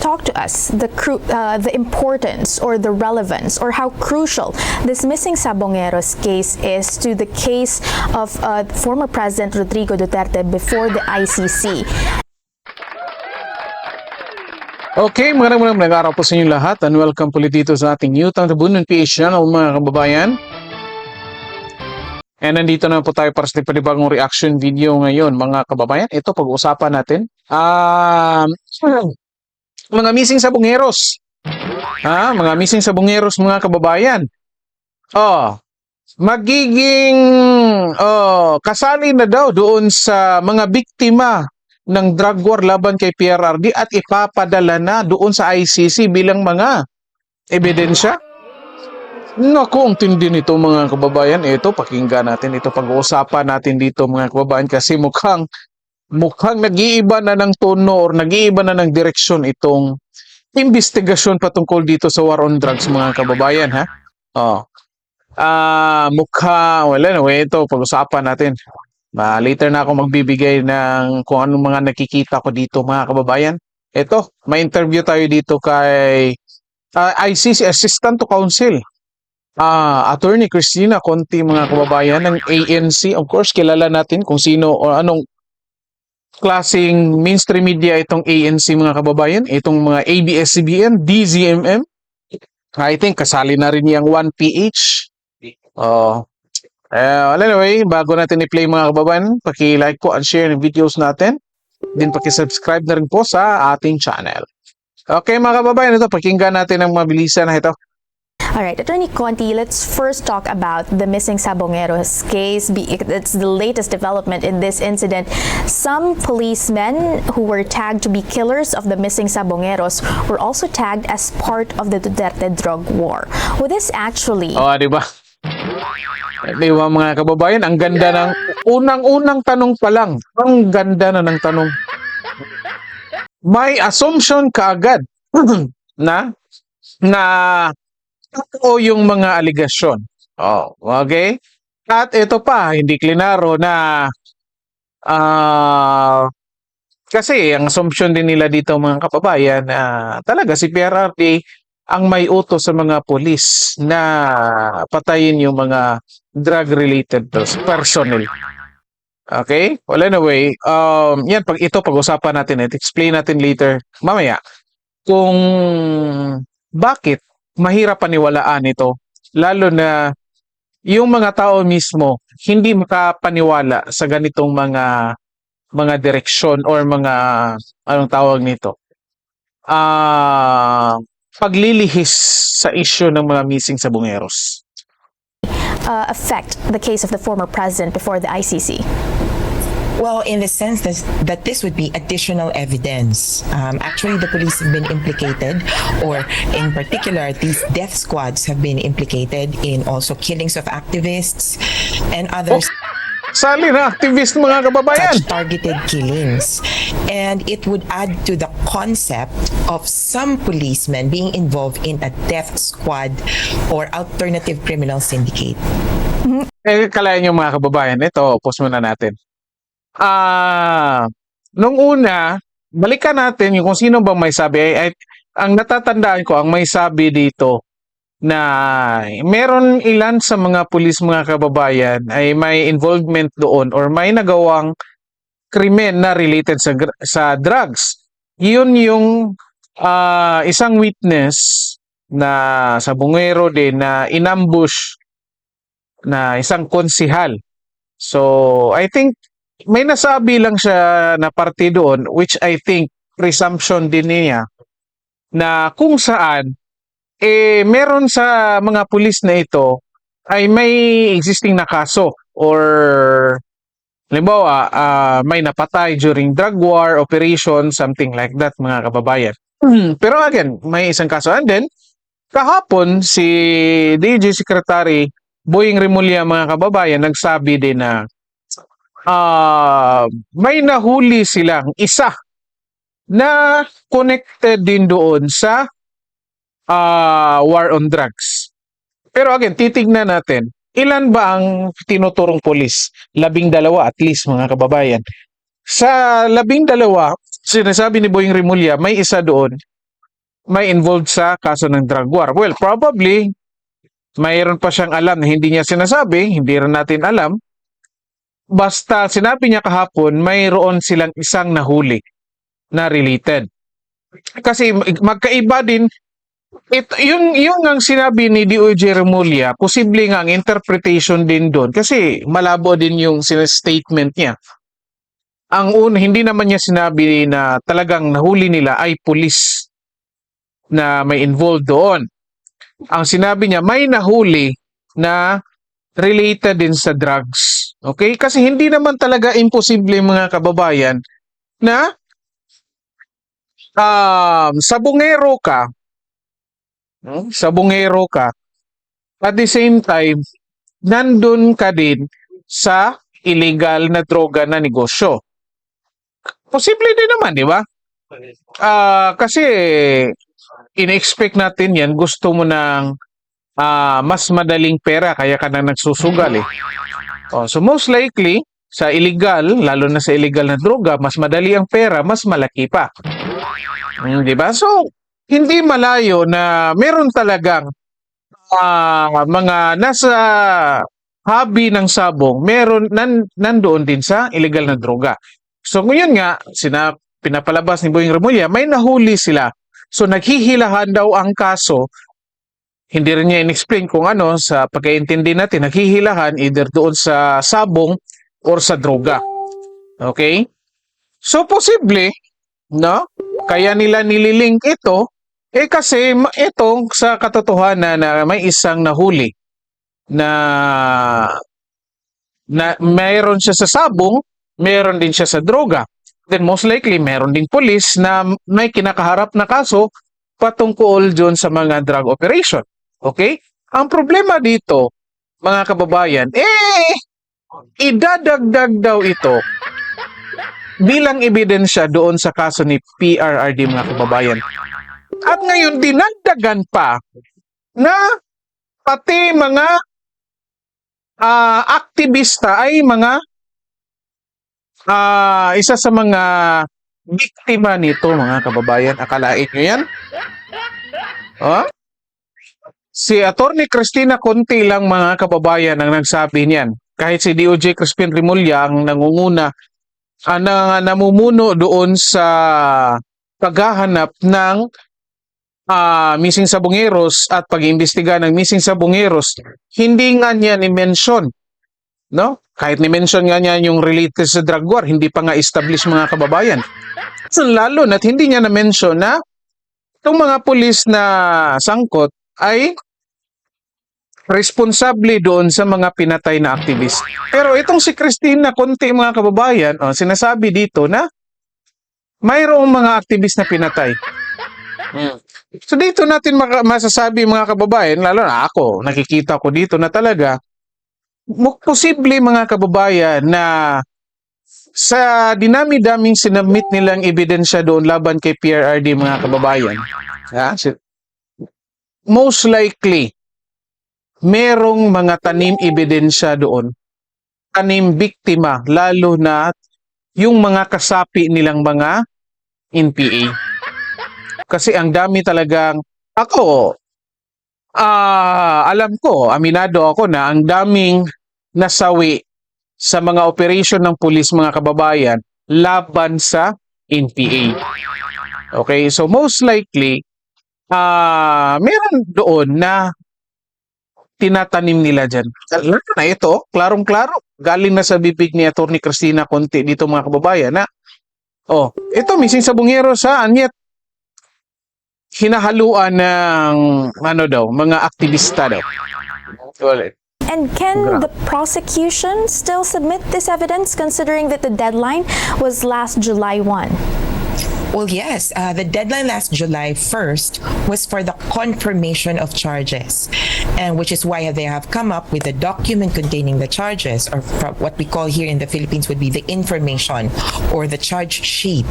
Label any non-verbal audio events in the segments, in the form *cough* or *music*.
talk to us the uh, the importance or the relevance or how crucial this missing Sabongeros case is to the case of uh, former President Rodrigo Duterte before the ICC. Okay, maraming maraming magandang araw po sa inyo lahat and welcome po dito sa ating New Town Tribune PH channel mga kababayan. And nandito na po tayo para sa panibagong reaction video ngayon mga kababayan. Ito pag-uusapan natin. Um, *clears throat* mga missing sabongeros. Ha, mga missing sabongeros mga kababayan. Oh, magiging oh, kasali na daw doon sa mga biktima ng drug war laban kay PRRD at ipapadala na doon sa ICC bilang mga ebidensya. Naku, ang tindi nito mga kababayan. Ito, pakinggan natin ito. Pag-uusapan natin dito mga kababayan kasi mukhang mukhang nag-iiba na ng tono or nag-iiba na ng direksyon itong investigasyon patungkol dito sa war on drugs mga kababayan ha. Oh. Ah, mukha wala na ito pag-usapan natin. Ma later na ako magbibigay ng kung anong mga nakikita ko dito mga kababayan. Ito, may interview tayo dito kay ah, ICC Assistant to Counsel. Ah, Attorney Christina Conti mga kababayan ng ANC. Of course, kilala natin kung sino o anong klaseng mainstream media itong ANC mga kababayan, itong mga ABS-CBN, DZMM. I think kasali na rin yung 1PH. Oh. Eh, anyway, bago natin i-play mga kababayan, paki-like po and share ng videos natin. Din paki-subscribe na rin po sa ating channel. Okay mga kababayan, ito pakinggan natin ang mabilisan na ito. All right, Attorney Conti, let's first talk about the missing Sabongeros case. It's the latest development in this incident. Some policemen who were tagged to be killers of the missing Sabongeros were also tagged as part of the Duterte drug war. Would this actually Oh, di ba? Di ba mga kababayan, ang ganda ng unang-unang tanong pa lang. Ang ganda na ng tanong. May assumption kaagad *clears throat* na na totoo yung mga aligasyon. Oh, okay? At ito pa, hindi klinaro na ah kasi ang assumption din nila dito mga kababayan na talaga si PRRD ang may utos sa mga pulis na patayin yung mga drug-related personnel. Okay? Well, anyway, um, yan, pag ito, pag-usapan natin, at explain natin later, mamaya, kung bakit mahirap paniwalaan ito, lalo na yung mga tao mismo hindi makapaniwala sa ganitong mga mga direksyon or mga anong tawag nito. Ah, paglilihis sa issue ng mga missing sa bungeros. uh, affect the case of the former president before the ICC? Well, in the sense that, that this would be additional evidence. Um, actually, the police have been implicated, or in particular, these death squads have been implicated in also killings of activists and others. Sali na activist mga kababayan. Such targeted killings. And it would add to the concept of some policemen being involved in a death squad or alternative criminal syndicate. Eh, kalayan yung mga kababayan. Ito, pause muna natin. Ah, nung una, balikan natin yung kung sino bang may sabi. Ay, ang natatandaan ko, ang may sabi dito na meron ilan sa mga pulis mga kababayan ay may involvement doon or may nagawang krimen na related sa sa drugs. Yun yung ah, isang witness na sa Bungero din na inambush na isang konsihal. So, I think may nasabi lang siya na parte doon which I think presumption din niya na kung saan eh meron sa mga pulis na ito ay may existing na kaso or halimbawa ah, may napatay during drug war operation something like that mga kababayan. Pero again, may isang kaso and then kahapon si DJ Secretary Boying Remulla mga kababayan nagsabi din na ah may nahuli silang isa na connected din doon sa ah, war on drugs. Pero again, titignan natin, ilan ba ang tinuturong polis? Labing dalawa at least mga kababayan. Sa labing dalawa, sinasabi ni Boying Remulla, may isa doon may involved sa kaso ng drug war. Well, probably, mayroon pa siyang alam na hindi niya sinasabi, hindi rin natin alam. Basta sinabi niya kahapon, mayroon silang isang nahuli na related. Kasi magkaiba din ito, yung, yung ang sinabi ni DOJ Remulla, posible nga ang interpretation din doon kasi malabo din yung statement niya. Ang una, hindi naman niya sinabi na talagang nahuli nila ay pulis na may involved doon. Ang sinabi niya, may nahuli na related din sa drugs. Okay? Kasi hindi naman talaga imposible mga kababayan na um, sabungero ka, no? sabungero ka, at the same time, nandun ka din sa illegal na droga na negosyo. Posible din naman, di ba? Ah, kasi in-expect natin yan, gusto mo ng ah, mas madaling pera kaya ka na nagsusugal eh. Oh, so most likely, sa illegal, lalo na sa illegal na droga, mas madali ang pera, mas malaki pa. Mm, di ba? So, hindi malayo na meron talagang ah, mga nasa hobby ng sabong, meron nan, nandoon din sa illegal na droga. So ngayon nga, sina, pinapalabas ni Boying Remulla, may nahuli sila. So naghihilahan daw ang kaso. Hindi rin niya in-explain kung ano sa pagkaintindi natin, naghihilahan either doon sa sabong or sa droga. Okay? So posible, no? Kaya nila nililink ito eh kasi ma- ito sa katotohanan na may isang nahuli na na mayroon siya sa sabong, mayroon din siya sa droga. Then most likely mayroon din pulis na may kinakaharap na kaso patungkol dyan sa mga drug operation. Okay? Ang problema dito, mga kababayan, eh, idadagdag daw ito bilang ebidensya doon sa kaso ni PRRD mga kababayan. At ngayon, dinagdagan pa na pati mga ah, aktivista ay mga ah, isa sa mga biktima nito mga kababayan. Akalain nyo yan? Oh? Si Attorney Cristina Conti lang mga kababayan ang nagsabi niyan. Kahit si DOJ Crispin Remulla ang nangunguna, ah, na, namumuno doon sa paghahanap ng ah, missing sabongeros at pag-iimbestiga ng missing sabongeros, hindi nga niya ni-mention. No? Kahit ni-mention nga niya yung related sa drug war, hindi pa nga establish mga kababayan. Lalo na't hindi niya na-mention na itong mga pulis na sangkot ay responsable doon sa mga pinatay na activist. Pero itong si Christine na konti mga kababayan, oh, sinasabi dito na mayroong mga activist na pinatay. Hmm. So dito natin masasabi mga kababayan, lalo na ako, nakikita ko dito na talaga, posible mga kababayan na sa dinami-daming sinabmit nilang ebidensya doon laban kay PRRD mga kababayan, ha? Most likely, merong mga tanim ebidensya doon, tanim biktima, lalo na yung mga kasapi nilang mga NPA. Kasi ang dami talagang, ako, ah alam ko, aminado ako na ang daming nasawi sa mga operation ng pulis mga kababayan laban sa NPA. Okay, so most likely, ah meron doon na tinatanim nila dyan. Lalo na ito, klarong-klaro, galing na sa bibig ni Atty. Cristina Conti dito mga kababayan na, oh, ito missing sabungero sa anyet hinahaluan ng ano daw, mga aktivista daw. Well, And can the prosecution still submit this evidence considering that the deadline was last July 1? Well, yes. Uh, the deadline last July 1st was for the confirmation of charges, and which is why they have come up with a document containing the charges, or what we call here in the Philippines would be the information or the charge sheet.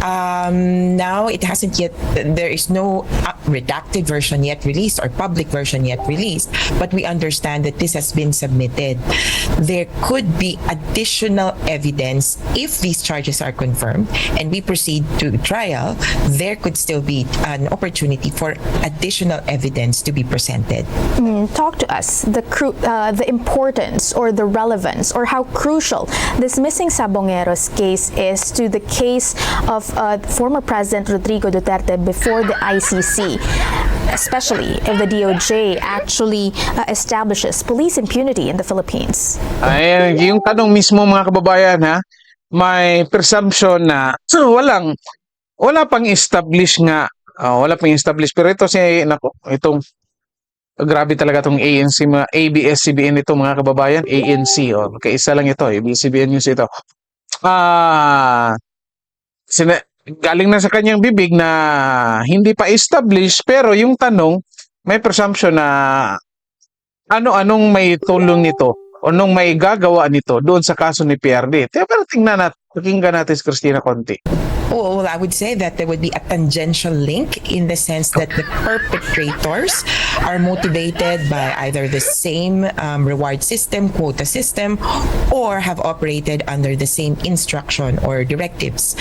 Um, now it hasn't yet. There is no uh, redacted version yet released or public version yet released. But we understand that this has been submitted. There could be additional evidence if these charges are confirmed and we proceed to trial. There could still be an opportunity for additional evidence to be presented. Talk to us the cru- uh, the importance or the relevance or how crucial this missing Sabongeros case is to the case of uh, former President Rodrigo Duterte before the ICC. Especially if the DOJ actually uh, establishes police impunity in the Philippines. Ay, yung tanong mismo mga kababayan ha, may presumption na so, walang wala pang establish nga. ah, wala pang establish pero ito si nako, itong grabe talaga tong ANC mga ABS-CBN ito mga kababayan, ANC oh. Kaisa lang ito, ABS-CBN news ito. Ah, sina, galing na sa kanyang bibig na hindi pa establish pero yung tanong may presumption na ano-anong may tulong nito o nung may gagawa nito doon sa kaso ni PRD. Pero tingnan natin, pakinggan natin si Christina Conti. Well, I would say that there would be a tangential link in the sense that the perpetrators are motivated by either the same um, reward system, quota system, or have operated under the same instruction or directives.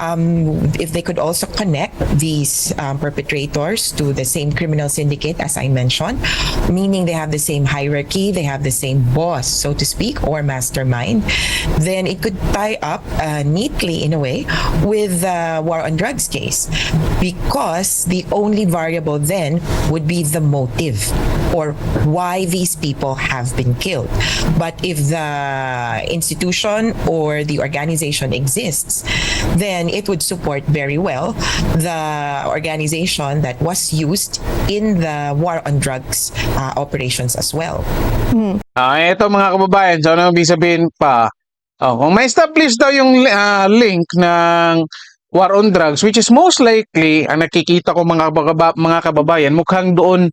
Um, if they could also connect these um, perpetrators to the same criminal syndicate, as I mentioned, meaning they have the same hierarchy, they have the same boss, so to speak, or mastermind, then it could tie up uh, neatly in a way with the war on drugs case because the only variable then would be the motive or why these people have been killed. But if the institution or the organization exists, then it would support very well the organization that was used in the war on drugs uh, operations as well. Ah, ito mga kababayan, so ano ibig sabihin pa? Oh, kung may establish daw yung ah, link ng war on drugs, which is most likely, ang nakikita ko mga, kababa- mga kababayan, mukhang doon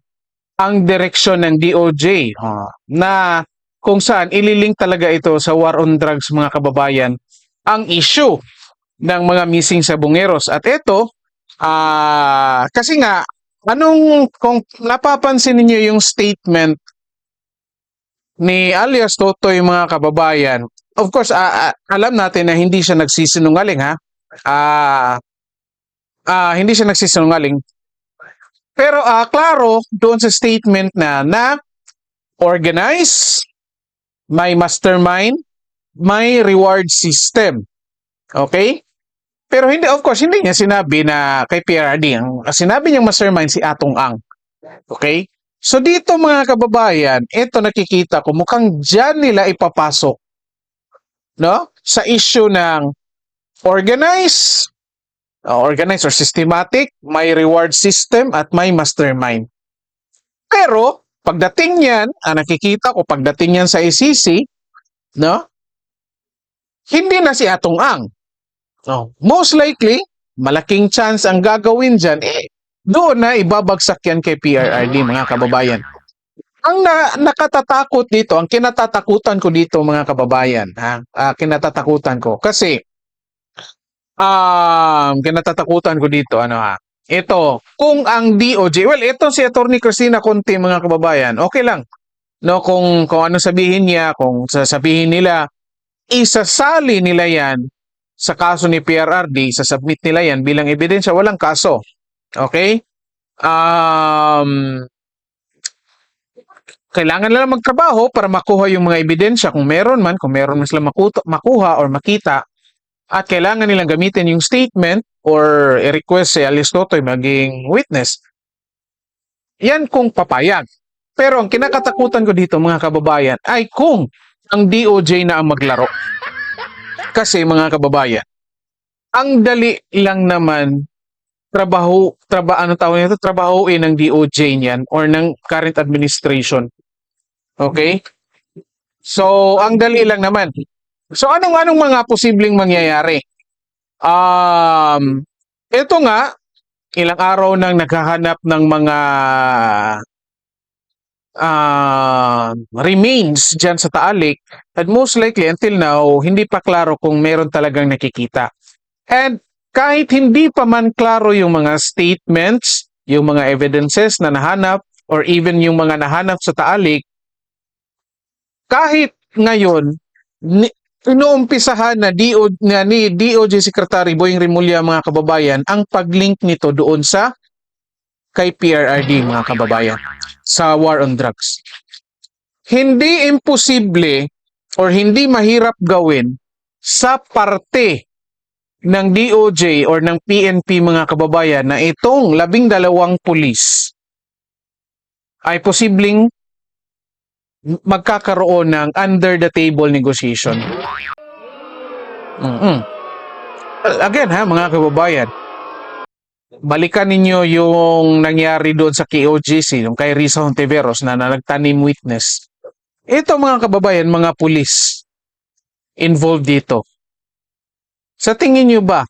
ang direksyon ng DOJ ah, na kung saan ililink talaga ito sa war on drugs mga kababayan ang issue ng mga missing sabongeros. At ito, ah, kasi nga, anong, kung napapansin niyo yung statement ni alias Totoy mga kababayan, of course, ah, ah, alam natin na hindi siya nagsisinungaling ha. Ah, ah, hindi siya nagsisinungaling. Pero ah, klaro doon sa statement na na organize, may mastermind, may reward system. Okay? Pero hindi, of course, hindi niya sinabi na kay PRD. Ang sinabi niyang mastermind si Atong Ang. Okay? So dito mga kababayan, ito nakikita ko mukhang diyan nila ipapasok no? Sa issue ng organize, uh, organize or systematic, may reward system at may mastermind. Pero pagdating niyan, ah, nakikita ko pagdating niyan sa ICC, no? Hindi na si Atong Ang. No, most likely, malaking chance ang gagawin diyan eh doon na ibabagsak yan kay PRRD mga kababayan. Ang na, nakatatakot dito, ang kinatatakutan ko dito mga kababayan, ha? Ah, kinatatakutan ko kasi um kinatatakutan ko dito ano ha. Ito, kung ang DOJ, well, ito si Attorney Cristina Conti mga kababayan, okay lang. No, kung kung ano sabihin niya, kung sasabihin nila isasali nila yan sa kaso ni PRRD, sasubmit nila yan bilang ebidensya, walang kaso. Okay? Um, kailangan nila magtrabaho para makuha yung mga ebidensya kung meron man, kung meron man sila makuta, makuha or makita at kailangan nilang gamitin yung statement or i-request si Alice Totoy maging witness. Yan kung papayag. Pero ang kinakatakutan ko dito mga kababayan ay kung ang DOJ na ang maglaro. Kasi mga kababayan, ang dali lang naman trabaho, traba, ano tawag nito, trabahoin ng DOJ niyan or ng current administration. Okay? So, ang dali lang naman. So, anong anong mga posibleng mangyayari? Um, ito nga, ilang araw nang naghahanap ng mga ah, remains dyan sa Taalik at most likely until now, hindi pa klaro kung meron talagang nakikita. And kahit hindi pa man klaro yung mga statements, yung mga evidences na nahanap, or even yung mga nahanap sa taalik, kahit ngayon, ni, inuumpisahan na, DO, na ni DOJ Secretary Boying Rimulya mga kababayan ang paglink nito doon sa kay PRRD mga kababayan sa war on drugs. Hindi imposible or hindi mahirap gawin sa parte ng DOJ or ng PNP mga kababayan na itong labing dalawang pulis ay posibleng magkakaroon ng under the table negotiation. mm Again ha mga kababayan, balikan ninyo yung nangyari doon sa KOGC, yung kay Risa Hontiveros na, na nagtanim witness. Ito mga kababayan, mga pulis involved dito. Sa tingin nyo ba,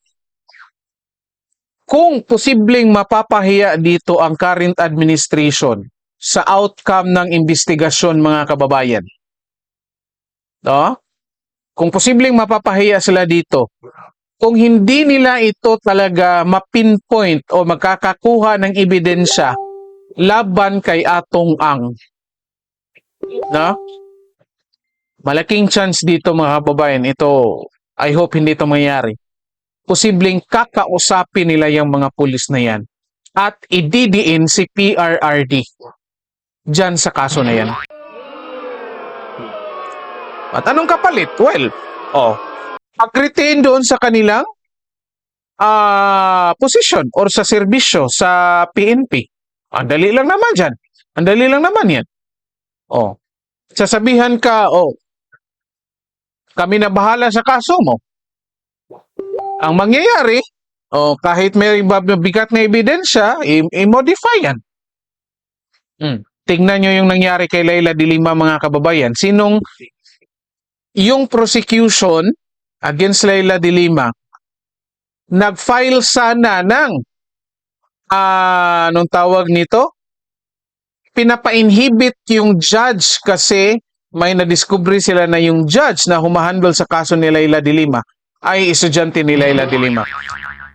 kung posibleng mapapahiya dito ang current administration sa outcome ng investigasyon mga kababayan. No? Kung posibleng mapapahiya sila dito, kung hindi nila ito talaga mapinpoint o magkakakuha ng ebidensya laban kay Atong Ang. No? Malaking chance dito mga kababayan, ito, I hope hindi ito mangyari. Posibleng kakausapin nila yung mga pulis na yan at ididiin si PRRD dyan sa kaso na yan. At anong kapalit? Well, oh, pag-retain doon sa kanilang ah position or sa serbisyo sa PNP. Ang dali lang naman dyan. Ang dali lang naman yan. Oh, sasabihan ka, oh, kami na bahala sa kaso mo. Ang mangyayari, oh, kahit may bigat na ebidensya, i-modify yan. Hmm. Tingnan nyo yung nangyari kay Laila Dilima mga kababayan. Sinong yung prosecution against Laila Dilima nag-file sana ng ah anong tawag nito? Pinapa-inhibit yung judge kasi may nadiskubre sila na yung judge na humahandle sa kaso ni Laila Dilima ay estudyante ni Laila Dilima.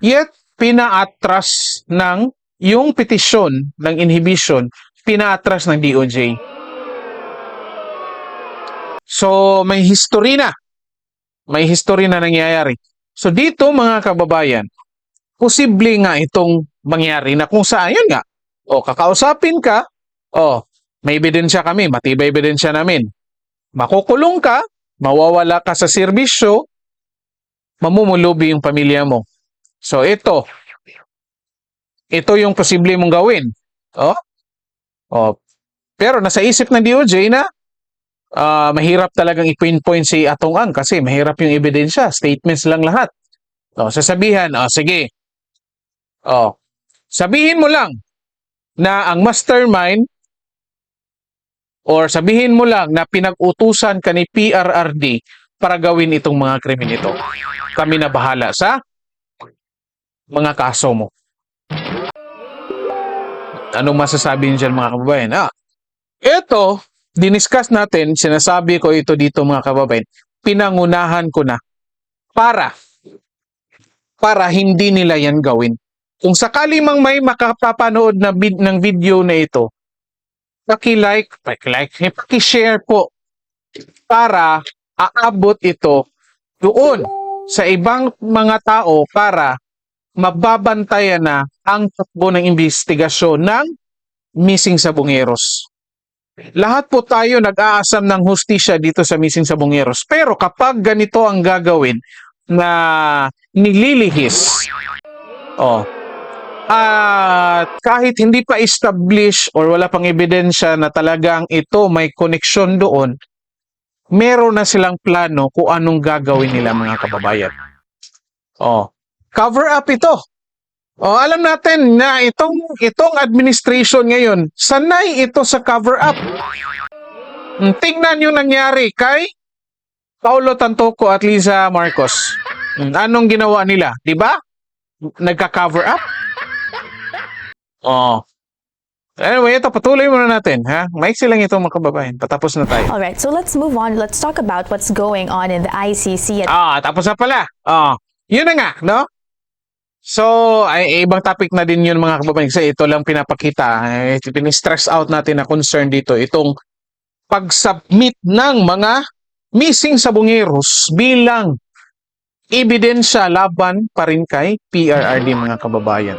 Yet, pinaatras ng yung petisyon ng inhibition pinaatras ng DOJ. So, may history na. May history na nangyayari. So, dito mga kababayan, posible nga itong mangyari na kung saan, yun nga, o kakausapin ka, o may ebidensya kami, matibay ebidensya namin. Makukulong ka, mawawala ka sa serbisyo, mamumulubi yung pamilya mo. So, ito, ito yung posible mong gawin. O, Oh, pero nasa isip ng DOJ na ah, mahirap talagang i-pinpoint si Atong Ang kasi mahirap yung ebidensya, statements lang lahat. Oh, sasabihan, oh, sige. Oh, sabihin mo lang na ang mastermind or sabihin mo lang na pinag-utusan ka ni PRRD para gawin itong mga krimen ito. Kami na bahala sa mga kaso mo. Anong masasabi niyo dyan mga kababayan? Ah, ito, diniscuss natin, sinasabi ko ito dito mga kababayan, pinangunahan ko na para para hindi nila yan gawin. Kung sakali mang may makapapanood na vid- ng video na ito, paki-like, paki-like, eh, paki-share po para aabot ito doon sa ibang mga tao para mababantayan na ang takbo ng investigasyon ng missing sabongeros. Lahat po tayo nag-aasam ng hustisya dito sa missing sabongeros. Pero kapag ganito ang gagawin na nililihis, oh, at kahit hindi pa establish or wala pang ebidensya na talagang ito may koneksyon doon, meron na silang plano kung anong gagawin nila mga kababayan. Oh, cover up ito. Oh, alam natin na itong itong administration ngayon, sanay ito sa cover up. Mm, Tingnan yung nangyari kay Paulo Tantoco at Liza Marcos. Mm, Anong ginawa nila, 'di ba? Nagka-cover up. Oh. Anyway, ito patuloy muna natin, ha? Maiksi lang ito mga kababayan. Patapos na tayo. All right, so let's move on. Let's talk about what's going on in the ICC at Ah, tapos na pala. Ah, yun na nga, no? So, ay ibang topic na din 'yun mga kababayan kasi ito lang pinapakita, eh, pini-stress out natin na concern dito itong pag-submit ng mga missing sabungeros bilang ebidensya laban pa rin kay PRRD mga kababayan.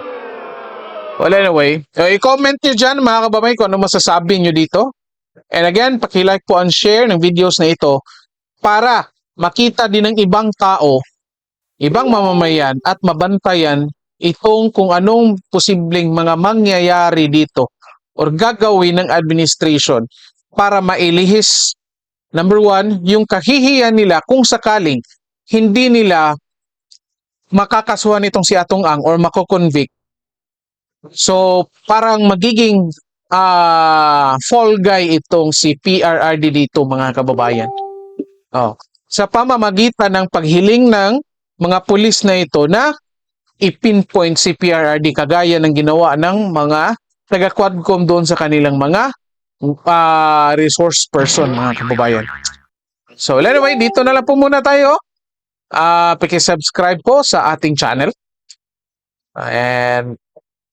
Well, anyway, so i-comment nyo dyan mga kababayan kung ano masasabi nyo dito. And again, paki-like po and share ng videos na ito para makita din ng ibang tao, ibang mamamayan at mabantayan itong kung anong posibleng mga mangyayari dito or gagawin ng administration para mailihis number one, yung kahihiyan nila kung sakaling hindi nila makakasuhan itong si Atong Ang or mako-convict. So, parang magiging ah fall guy itong si PRRD dito mga kababayan. Oh, sa pamamagitan ng paghiling ng mga pulis na ito na ipinpoint si PRRD kagaya ng ginawa ng mga taga-Quadcom doon sa kanilang mga ah, resource person mga kababayan. So anyway, dito na lang po muna tayo. Ah, paki-subscribe po sa ating channel. And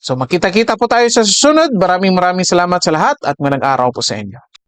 so makita-kita po tayo sa susunod. Maraming maraming salamat sa lahat at magandang araw po sa inyo.